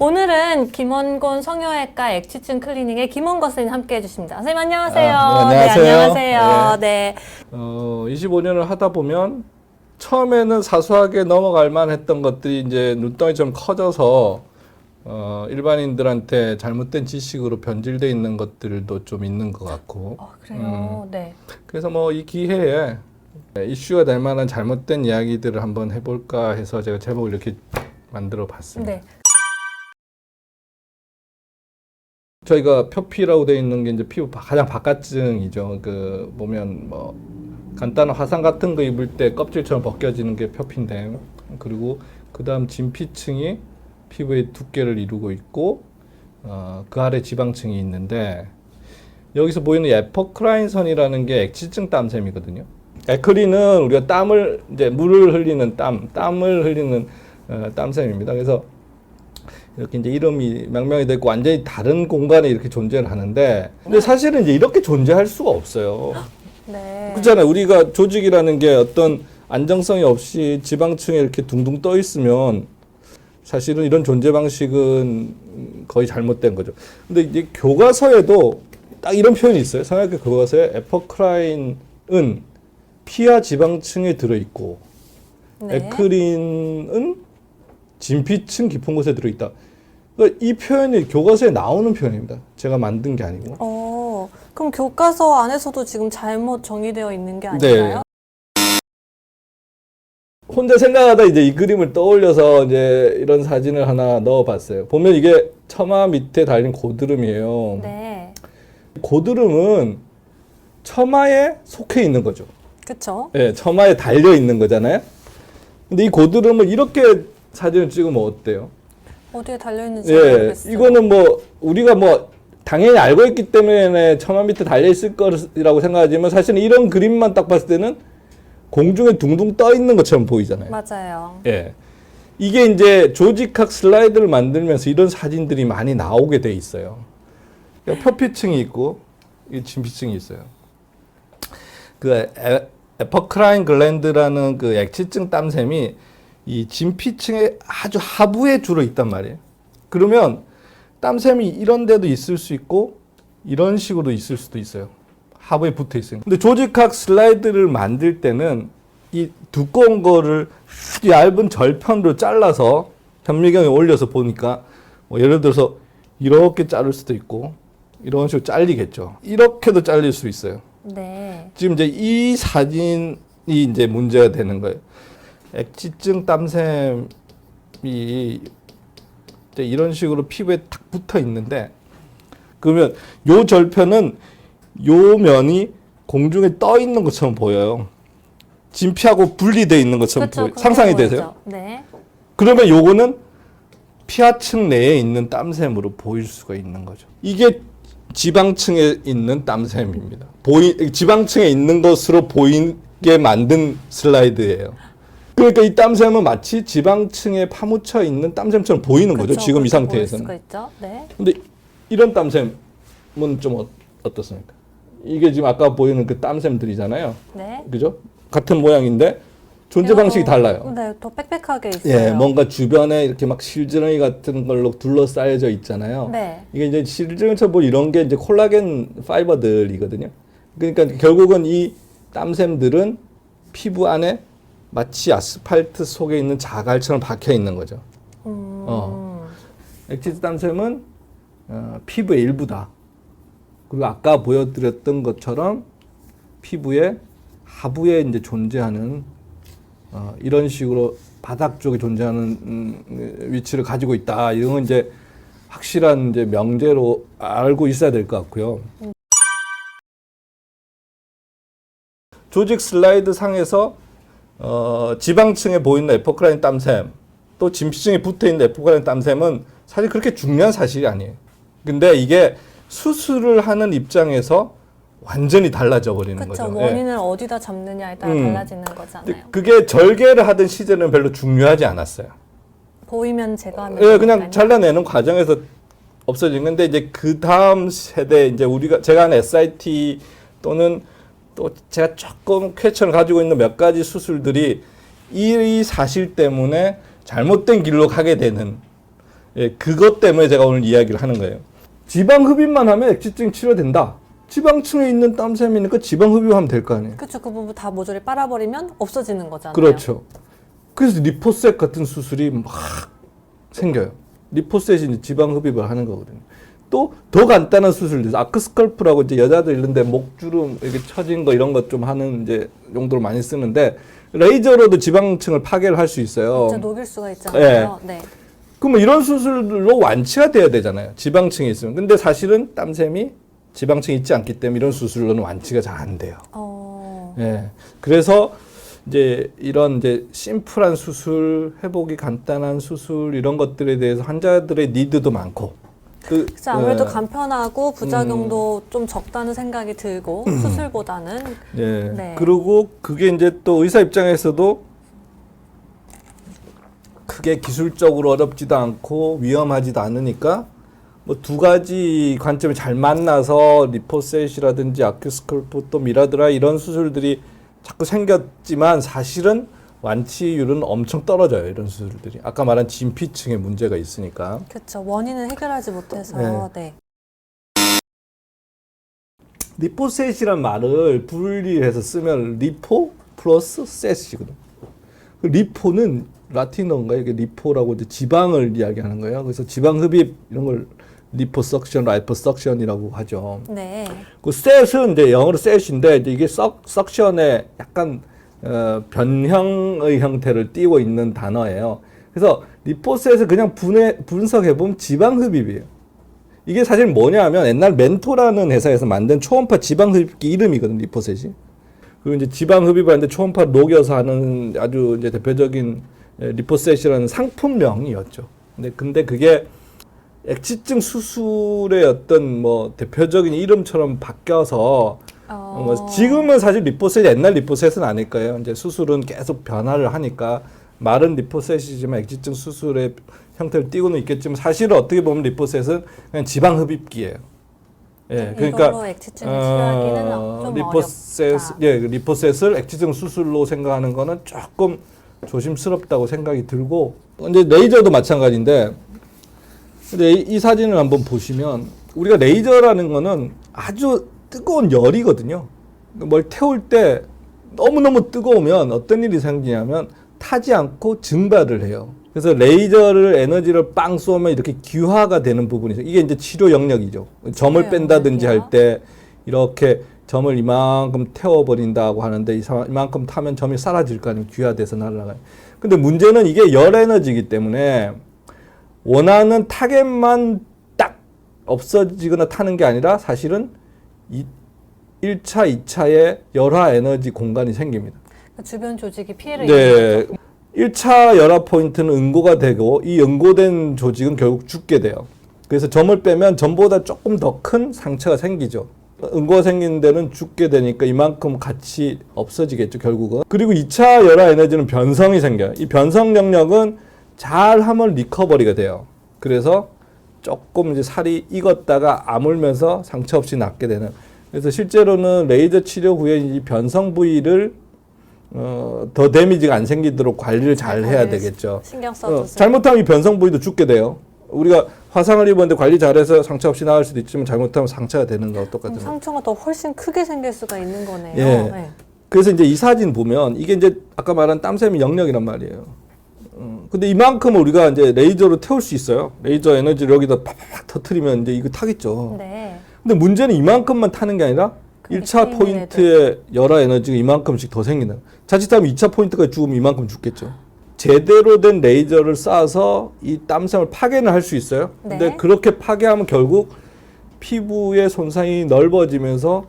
오늘은 김원곤 성형외과 액취증 클리닉의 김원건 선생님 함께 해주십니다. 선생님 안녕하세요. 아, 네, 안녕하세요. 네, 안녕하세요. 네. 어, 25년을 하다 보면 처음에는 사소하게 넘어갈 만했던 것들이 이제 눈덩이처럼 커져서 어, 일반인들한테 잘못된 지식으로 변질돼 있는 것들도 좀 있는 것 같고 어, 그래요. 음. 네. 그래서 뭐 이 기회에 이슈가 될 만한 잘못된 이야기들을 한번 해볼까 해서 제가 제목을 이렇게 만들어 봤습니다. 네. 저희가 표피라고 되어 있는 게 이제 피부 바- 가장 바깥층이죠. 그 보면 뭐 간단한 화상 같은 거 입을 때 껍질처럼 벗겨지는 게 표피인데 그리고 그다음 진피층이 피부의 두께를 이루고 있고 어, 그 아래 지방층이 있는데 여기서 보이는 에퍼크라인 선이라는 게 액취증 땀샘이거든요. 에크린은 우리가 땀을 이제 물을 흘리는 땀, 땀을 흘리는 어, 땀샘입니다. 그래서 이렇게 이제 이름이 명명이 되고 완전히 다른 공간에 이렇게 존재를 하는데 근데 사실은 이제 이렇게 존재할 수가 없어요. 네. 그렇잖아요. 우리가 조직이라는 게 어떤 안정성이 없이 지방층에 이렇게 둥둥 떠 있으면 사실은 이런 존재 방식은 거의 잘못된 거죠. 근데 이제 교과서에도 딱 이런 표현이 있어요. 성형외과 교과서에 에퍼크라인은 피하 지방층에 들어 있고 네. 에크린은 진피층 깊은 곳에 들어 있다. 그러니까 이 표현이 교과서에 나오는 표현입니다. 제가 만든 게 아니고. 어, 그럼 교과서 안에서도 지금 잘못 정의되어 있는 게 네. 아닌가요? 혼자 생각하다 이제 이 그림을 떠올려서 이제 이런 사진을 하나 넣어봤어요. 보면 이게 처마 밑에 달린 고드름이에요. 네. 고드름은 처마에 속해 있는 거죠. 그쵸? 예, 처마에 달려 있는 거잖아요. 근데 이 고드름을 이렇게 사진을 찍으면 어때요? 어디에 달려 있는지 예, 모르겠어요. 이거는 뭐 우리가 뭐 당연히 알고 있기 때문에 처마 밑에 달려 있을 거라고 생각하지만 사실은 이런 그림만 딱 봤을 때는 공중에 둥둥 떠 있는 것처럼 보이잖아요. 맞아요. 예. 이게 이제 조직학 슬라이드를 만들면서 이런 사진들이 많이 나오게 돼 있어요. 그러니까 표피층이 있고 이 진피층이 있어요. 그 에, 에퍼크라인 글랜드라는 그 액취증 땀샘이 이 진피층의 아주 하부에 주로 있단 말이에요. 그러면 땀샘이 이런 데도 있을 수 있고 이런 식으로 있을 수도 있어요. 하부에 붙어 있어요. 근데 조직학 슬라이드를 만들 때는 이 두꺼운 거를 아주 얇은 절편으로 잘라서 현미경에 올려서 보니까 뭐 예를 들어서 이렇게 자를 수도 있고 이런 식으로 잘리겠죠. 이렇게도 잘릴 수 있어요. 네. 지금 이제 이 사진이 이제 문제가 되는 거예요. 액취증 땀샘이 이런 식으로 피부에 탁 붙어 있는데 그러면 요 절편은 요 면이 공중에 떠 있는 것처럼 보여요. 진피하고 분리되어 있는 것처럼 그쵸, 보여. 그게 상상이 보이죠? 되세요? 네. 그러면 요거는 피하층 내에 있는 땀샘으로 보일 수가 있는 거죠. 이게 지방층에 있는 땀샘입니다. 보이, 지방층에 있는 것으로 보이게 만든 슬라이드예요. 그러니까 이 땀샘은 마치 지방층에 파묻혀 있는 땀샘처럼 보이는 거죠. 그쵸, 지금 이 상태에서는. 네. 근데 이런 땀샘은 좀 어, 어떻습니까? 이게 지금 아까 보이는 그 땀샘들이잖아요. 네. 그죠? 같은 모양인데 존재 방식이 어, 달라요. 네, 더 빽빽하게 있어요. 예, 뭔가 주변에 이렇게 막 실드렁이 같은 걸로 둘러싸여져 있잖아요. 네. 이게 이제 실드렁처럼 뭐 이런 게 이제 콜라겐 파이버들이거든요. 그러니까 결국은 이 땀샘들은 피부 안에 마치 아스팔트 속에 있는 자갈처럼 박혀 있는 거죠. 음. 어. 액티스 땀샘은 어, 피부의 일부다. 그리고 아까 보여드렸던 것처럼 피부의 하부에 이제 존재하는 어, 이런 식으로 바닥 쪽에 존재하는 음, 위치를 가지고 있다. 이런 건 이제 확실한 이제 명제로 알고 있어야 될 것 같고요. 조직 슬라이드 상에서 어, 지방층에 보이는 에포크라인 땀샘 또 진피층에 붙어 있는 에포크라인 땀샘은 사실 그렇게 중요한 사실이 아니에요. 근데 이게 수술을 하는 입장에서 완전히 달라져 버리는 그쵸. 거죠. 뭐 예. 원인을 어디다 잡느냐에 따라 음. 달라지는 거잖아요. 그게 절개를 하던 시절은 별로 중요하지 않았어요. 보이면 제거하면 예, 그냥. 잘라내는 과정에서 없어진 건데 이제 그 다음 세대 이제 우리가 제가 한 SIT 또는 또 제가 조금 퀘처를 가지고 있는 몇 가지 수술들이 이 사실 때문에 잘못된 길로 가게 되는 예, 그것 때문에 제가 오늘 이야기를 하는 거예요. 지방 흡입만 하면 액지증 치료된다. 지방층에 있는 땀샘이니까 지방 흡입하면 될 거 아니에요. 그렇죠. 그 부분 다 모조리 빨아버리면 없어지는 거잖아요. 그렇죠. 그래서 리포셋 같은 수술이 막 생겨요. 리포셋이 이제 지방 흡입을 하는 거거든요. 또 더 간단한 수술들, 아크스컬프라고 이제 여자들 이런데 목주름 이렇게 처진 거 이런 것 좀 하는 이제 용도로 많이 쓰는데 레이저로도 지방층을 파괴를 할 수 있어요. 진짜 녹일 수가 있잖아요. 네. 그러면 이런 수술로 완치가 돼야 되잖아요. 지방층이 있으면. 근데 사실은 땀샘이 지방층이 있지 않기 때문에 이런 수술로는 완치가 잘 안 돼요. 어, 예. 그래서 이제 이런 이제 심플한 수술, 회복이 간단한 수술 이런 것들에 대해서 환자들의 니드도 많고. 그 그래서 아무래도 예, 간편하고 부작용도 음. 좀 적다는 생각이 들고 수술보다는 예. 네. 그리고 그게 이제 또 의사 입장에서도 크게 기술적으로 어렵지도 않고 위험하지도 않으니까 뭐 두 가지 관점이 잘 만나서 리포셋이라든지 아큐스컬프 또 미라드라 이런 수술들이 자꾸 생겼지만 사실은 완치율은 엄청 떨어져요 이런 수술들이 아까 말한 진피층에 문제가 있으니까 그렇죠. 원인은 해결하지 못해서 네. 리포셋이란 말을 분리해서 쓰면 리포 플러스 셋이거든. 그 리포는 라틴어인가 이게 리포라고 이제 지방을 이야기하는 거예요. 그래서 지방 흡입 이런 걸 리포석션, 라이포석션이라고 하죠. 네. 그 셋은 이제 영어로 셋인데 이제 이게 석 석션의 약간 어, 변형의 형태를 띠고 있는 단어예요. 그래서 리포셋을 그냥 분해 분석해 보면 지방 흡입이에요. 이게 사실 뭐냐면 옛날 멘토라는 회사에서 만든 초음파 지방 흡입기 이름이거든 리포셋이. 그리고 이제 지방 흡입을 하는데 초음파 녹여서 하는 아주 이제 대표적인 에, 리포셋이라는 상품명이었죠. 근데 근데 그게 액지증 수술의 어떤 뭐 대표적인 이름처럼 바뀌어서 어, 뭐 지금은 사실 리포셋이 옛날 리포셋은 아닐 거예요. 이제 수술은 계속 변화를 하니까 말은 리포셋이지만 액지증 수술의 형태를 띠고는 있겠지만 사실은 어떻게 보면 리포셋은 그냥 지방 흡입기예요. 예, 그러니까 이걸로 액지증을 치료하기는 어, 좀 리포셋, 어렵다. 예, 그 리포셋을 액지증 수술로 생각하는 거는 조금 조심스럽다고 생각이 들고 이제 레이저도 마찬가지인데 근데 이, 이 사진을 한번 보시면 우리가 레이저라는 거는 아주 뜨거운 열이거든요. 뭘 태울 때 너무너무 뜨거우면 어떤 일이 생기냐면 타지 않고 증발을 해요. 그래서 레이저를 에너지를 빵 쏘면 이렇게 기화가 되는 부분이 있어요. 이게 이제 치료 영역이죠. 점을 뺀다든지? 할 때 이렇게 점을 이만큼 태워버린다고 하는데 이만큼 타면 점이 사라질 거 아니에요. 귀화돼서 날아가요. 근데 문제는 이게 열 에너지이기 때문에 원하는 타겟만 딱 없어지거나 타는 게 아니라 사실은 이 1차, 2차에 열화 에너지 공간이 생깁니다. 그 주변 조직이 피해를 입는 네. 1차 열화 포인트는 응고가 되고 이 응고된 조직은 결국 죽게 돼요. 그래서 점을 빼면 점보다 조금 더 큰 상처가 생기죠. 응고가 생기는 데는 죽게 되니까 이만큼 같이 없어지겠죠, 결국은. 그리고 2차 열화 에너지는 변성이 생겨요. 이 변성 영역은 잘 하면 리커버리가 돼요. 그래서 조금 이제 살이 익었다가 아물면서 상처 없이 낫게 되는. 그래서 실제로는 레이저 치료 후에 이 변성 부위를 어, 더 데미지가 안 생기도록 관리를 잘 해야 되겠죠. 신경 어, 써주세요. 잘못하면 이 변성 부위도 죽게 돼요. 우리가 화상을 입었는데 관리 잘해서 상처 없이 나을 수도 있지만 잘못하면 상처가 되는 거와 그럼 똑같은 거예요. 상처가 더 훨씬 크게 생길 수가 있는 거네요. 예. 네. 그래서 이제 이 사진 보면 이게 이제 아까 말한 땀샘이 영역이란 말이에요. 음, 근데 이만큼 우리가 이제 레이저로 태울 수 있어요. 레이저 에너지를 여기다 팍팍 터트리면 이제 이거 타겠죠. 네. 근데 문제는 이만큼만 타는 게 아니라 그게 1차 게임을 포인트의 열화 에너지가 이만큼씩 더 생기는. 자칫하면 2차 포인트가 죽으면 이만큼 죽겠죠. 제대로 된 레이저를 쏴서 이 땀샘을 파괴는 할 수 있어요. 근데 네. 그렇게 파괴하면 결국 피부의 손상이 넓어지면서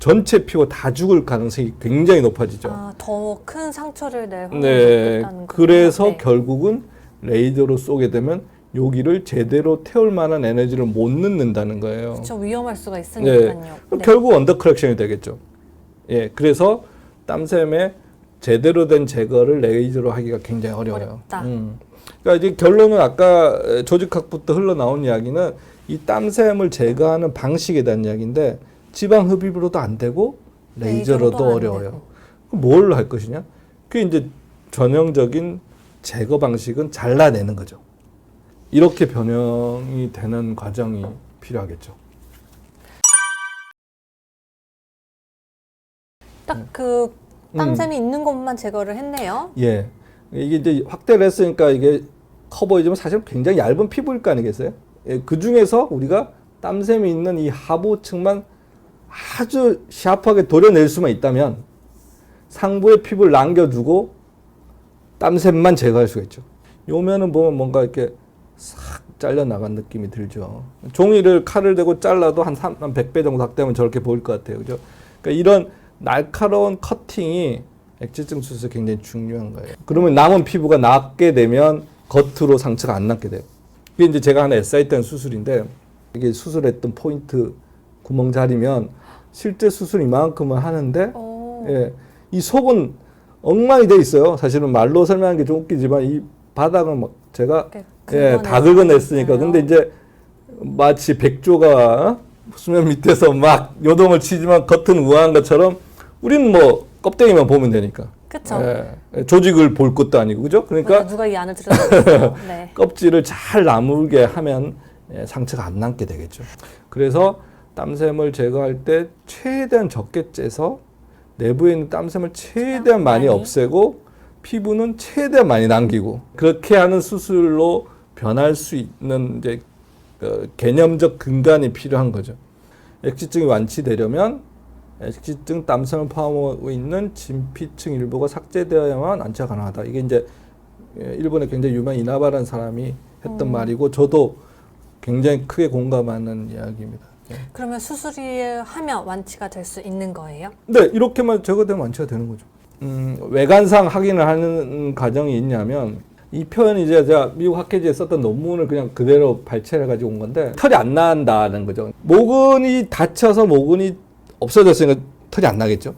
전체 피부가 다 죽을 가능성이 굉장히 높아지죠. 아, 더 큰 상처를 낼 확률이 네. 거죠. 그래서 네. 결국은 레이저로 쏘게 되면 여기를 제대로 태울 만한 에너지를 못 넣는다는 거예요. 그렇죠. 위험할 수가 있으니까요. 그럼 네. 결국 언더크렉션이 되겠죠. 예, 그래서 땀샘의 제대로 된 제거를 레이저로 하기가 굉장히 어려워요. 어렵다. 음. 그러니까 이제 결론은 아까 에, 조직학부터 흘러나온 이야기는 이 땀샘을 제거하는 방식에 대한 이야기인데 지방 흡입으로도 안 되고 레이저로도, 레이저로도 안 어려워요. 뭘 할 것이냐? 그게 이제 전형적인 제거 방식은 잘라내는 거죠. 이렇게 변형이 되는 과정이 필요하겠죠. 딱그 음. 땀샘이 있는 곳만 제거를 했네요. 예. 이게 이제 확대를 했으니까 이게 커 보이지만 사실 굉장히 얇은 피부일 거 아니겠어요? 예, 그 중에서 우리가 땀샘이 있는 이 하부층만 아주 샤프하게 도려낼 수만 있다면 상부의 피부를 남겨두고 땀샘만 제거할 수가 있죠. 요면은 보면 뭔가 이렇게 싹 잘려나간 느낌이 들죠. 종이를 칼을 대고 잘라도 한, 3, 한 100배 정도 확대하면 저렇게 보일 것 같아요. 그죠? 그러니까 이런 날카로운 커팅이 액지증 수술에 굉장히 중요한 거예요. 그러면 남은 피부가 낫게 되면 겉으로 상처가 안 남게 돼요. 이게 이제 제가 하나 에싸이 때 수술인데 이게 수술했던 포인트 구멍 자리면 실제 수술 이만큼은 하는데 오. 예, 이 속은 엉망이 돼 있어요. 사실은 말로 설명하는 게 좀 웃기지만 이 바닥은 막 제가 이렇게 예, 다 긁어냈으니까. 근데 이제 마치 백조가 수면 밑에서 막 요동을 치지만 겉은 우아한 것처럼 우리는 뭐 껍데기만 보면 되니까. 그쵸. 예, 조직을 볼 것도 아니고 그죠? 그러니까 누가 이 안을 들여다봤어요. 네. 껍질을 잘 나물게 하면 예, 상처가 안 남게 되겠죠. 그래서 땀샘을 제거할 때 최대한 적게 째서 내부에 있는 땀샘을 최대한 많이. 없애고 피부는 최대한 많이 남기고 그렇게 하는 수술로 변할 수 있는 이제 어, 개념적 근간이 필요한 거죠. 액지증이 완치되려면 액지증 땀샘을 포함하고 있는 진피층 일부가 삭제되어야만 완치가 가능하다. 이게 이제 예, 일본에 굉장히 유명한 이나바라는 사람이 했던 음. 말이고 저도 굉장히 크게 공감하는 이야기입니다. 예. 그러면 수술이 하면 완치가 될 수 있는 거예요? 근데 이렇게만 제거되면 완치가 되는 거죠. 음, 외관상 확인을 하는 과정이 있냐면 이 표현이 이제 제가 미국 학회지에 썼던 논문을 그냥 그대로 발췌해 가지고 온 건데 털이 안 난다는 거죠. 모근이 다쳐서 모근이 없어졌으니까 털이 안 나겠죠.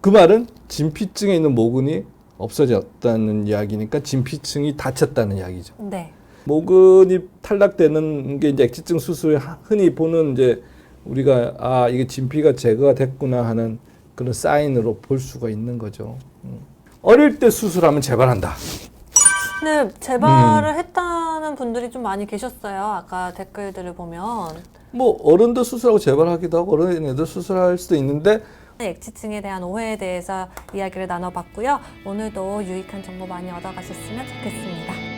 그 말은 진피층에 있는 모근이 없어졌다는 이야기니까 진피층이 다쳤다는 이야기죠. 네. 모근이 탈락되는 게 이제 액지증 수술에 하- 흔히 보는 이제 우리가 아 이게 진피가 제거가 됐구나 하는 그런 사인으로 볼 수가 있는 거죠. 음. 어릴 때 수술하면 재발한다. 음. 재발을 했다는 분들이 좀 많이 계셨어요. 아까 댓글들을 보면. 뭐 어른도 수술하고 재발하기도 하고 어린애도 수술할 수도 있는데 액지증에 대한 오해에 대해서 이야기를 나눠봤고요. 오늘도 유익한 정보 많이 얻어가셨으면 좋겠습니다.